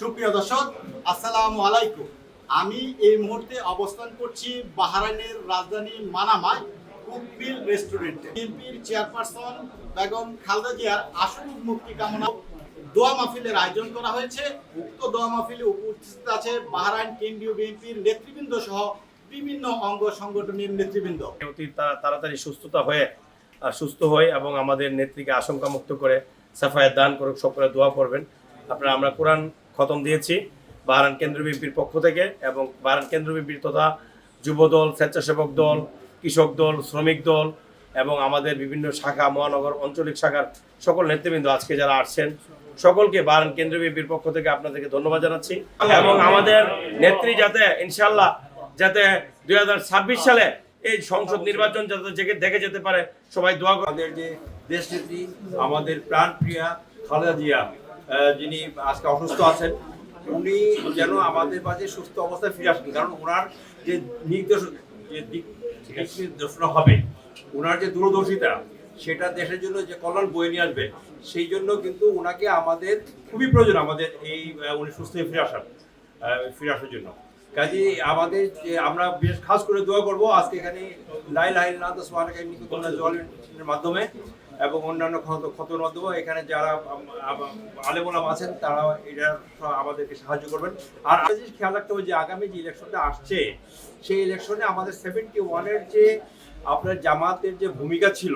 সুপ্রিয় দর্শক, আসসালামু আলাইকুম। আমি এই মুহূর্তে অবস্থান করছি বাহারাইনের রাজধানী মানামায় কুকবিল রেস্টুরেন্টে। বিএনপির চেয়ারপারসন বেগম খালেদা জিয়ার আসল মুক্তি কামনা দোয়া মাহফিলের আয়োজন করা হয়েছে। উক্ত দোয়া মাহফিলে উপস্থিত আছে বাহারাইন কেন্দ্রীয় বিএনপির নেতৃবৃন্দ সহ বিভিন্ন অঙ্গ সংগঠনের নেতৃবৃন্দ। অতি তাড়াতাড়ি সুস্থতা হয়ে সুস্থ হয়ে এবং আমাদের নেত্রীকে আশঙ্কা মুক্ত করে সাফায়াত দান করুক, সকলে দোয়া করবেন। আপনারা, আমরা কোরআন খতম দিয়েছি বাহারান কেন্দ্র বিএনপির পক্ষ থেকে এবং বাহারান কেন্দ্র বিএনপির তথা যুবদল, স্বেচ্ছাসেবক দল, কৃষক দল, শ্রমিক দল এবং আমাদের বিভিন্ন শাখা, মহানগর, আঞ্চলিক শাখার সকল নেতৃবৃন্দ আজকে যারা আসছেন, সকলকে বাহারান কেন্দ্র বিএনপির পক্ষ থেকে আপনাদেরকে ধন্যবাদ জানাচ্ছি এবং আমাদের নেত্রী যাতে ইনশাল্লাহ যাতে দুই ছাব্বিশ সালে এই সংসদ নির্বাচন যাতে দেখে যেতে পারে, সবাই দোয়া আমাদের যে দেশনেত্রী আমাদের প্রাণপ্রিয়া খালেদা জিয়া। যিনি আজকে অসুস্থ আছেন, উনি যেন আমাদের মাঝে সুস্থ অবস্থায় ফিরে আসেন। কারণ ওনার যে নির্দেশ যে দিক নির্দেশনা হবে, ওনার যে দূরদর্শিতা, সেটা দেশের জন্য যে কল্যাণ বয়ে নিয়ে আসবে, সেই জন্য কিন্তু ওনাকে আমাদের খুবই প্রয়োজন, আমাদের এই উনি সুস্থ হয়ে ফিরে আসার ফিরে আসার জন্য। কাজে আমাদের যে আমরা বেশ খাস করে দোয়া করব, আজকে এখানে লাই লাই নাথ সোহানাকে জলের মাধ্যমে। এবং অন্যান্য ক্ষত ক্ষতর এখানে যারা আলেমোলাম আছেন, তারা এটা আমাদেরকে সাহায্য করবেন। আর জিনিস খেয়াল রাখতে হবে যে আগামী যে ইলেকশনটা আসছে, সেই ইলেকশনে আমাদের সেভেন্টি ওয়ানের যে আপনার জামাতের যে ভূমিকা ছিল,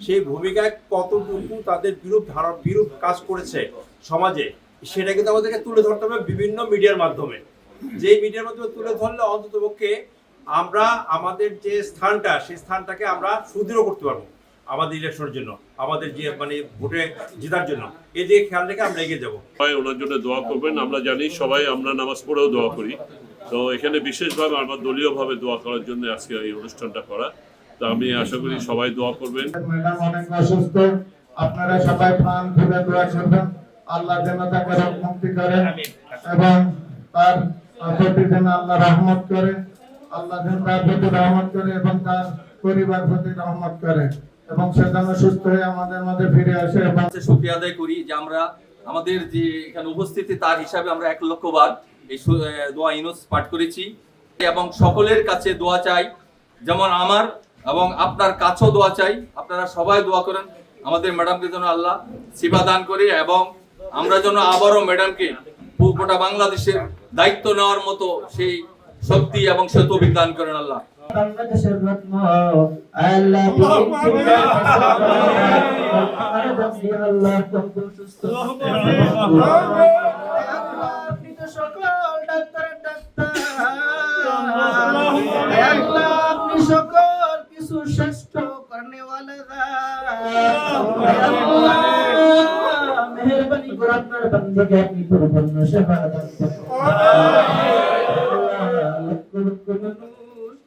সেই ভূমিকায় কতটুকু তাদের বিরূপ ধারা, বিরূপ কাজ করেছে সমাজে, সেটা কিন্তু আমাদেরকে তুলে ধরতে হবে বিভিন্ন মিডিয়ার মাধ্যমে। যে মিডিয়ার মাধ্যমে তুলে ধরলে অন্তত পক্ষে আমরা আমাদের যে স্থানটা, সেই স্থানটাকে আমরা সুদৃঢ় করতে পারব। আমাদের ইলেকশনের জন্য আমাদের যে মানে ভোটে জেতার জন্য এই দিকে খেয়াল রেখে আমরা এগিয়ে যাব। সবাই ওনার জন্য দোয়া করবেন আমরা জানি সবাই আমরা নামাজ পড়েও দোয়া করি। তো এখানে বিশেষভাবে আমার দলীয়ভাবে দোয়া করার জন্য আজকে এই অনুষ্ঠানটা করা। তো আমি আশা করি সবাই দোয়া করবেন। ম্যাডাম অনেক অসুস্থ। আপনারা সবাই প্রাণ খুলে দোয়া করবেন। আল্লাহ যেন তাকে মুক্তি করেন এবং তার প্রতি যেন আল্লাহ রহমত করে। আল্লাহ যেন তার প্রতি রহমত করে এবং তার পরিবার প্রতি রহমত করে। এবং সে যেন সুস্থ হয়ে আমাদের মধ্যে ফিরে আসে। এবং কাছে শুকরিয়া আদায় করি যে আমরা আমাদের যে এখানে উপস্থিতি তার হিসাবে আমরা এক লক্ষ বার এই দোয়া ইনুস পাঠ করেছি। এবং সকলের কাছে দোয়া চাই, যেমন আমার এবং আপনার কাছেও দোয়া চাই। আপনারা সবাই দোয়া করেন, আমাদের ম্যাডামকে যেন আল্লাহ সেবা দান করে এবং আমরা যেন আবারও ম্যাডামকে গোটা বাংলাদেশের দায়িত্ব নেওয়ার মতো সেই শক্তি এবং সেতু দান করেন আল্লাহ। বাংলাদেশের রত্ন আল্লাহ আল্লাহ সুস্থ সকল ডাক্তারের ডাক্তার। আল্লাহ আপনি সকল কিছু শ্রেষ্ঠ করনে মেহরবানি করে আপনার আপনি পরিপূর্ণ সেবা দান করুন। লক্ষ লক্ষ মানুষ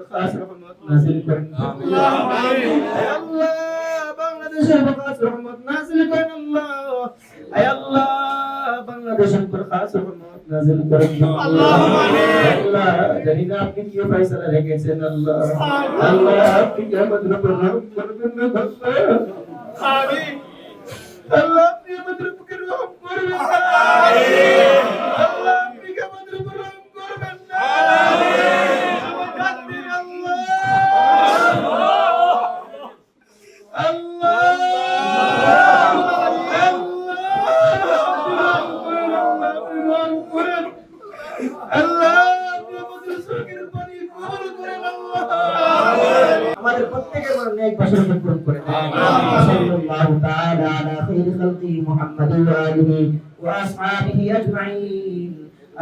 রহমত করেন আল্লাহ বাংলাদেশের না আপনি রেখেছেন আল্লাহ আল্লাহ আপনি আমাদের উপর করবেন। আল্লাহ আমিন। আপনি আমাদের উপর করবেন আল্লাহ প্রত্যেকের মনে এক বছর পূরণ করে দেন সাল্লাল্লাহু তাআলা আলা খাইরি খালকি মুহাম্মাদ ওয়া আলিহি ওয়া আসহাবিহি আজমাইন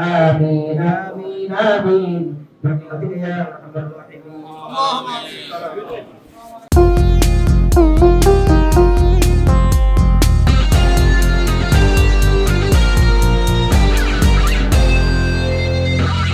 আমিন আমিন আমিন برحمتك يا ارحم الراحمين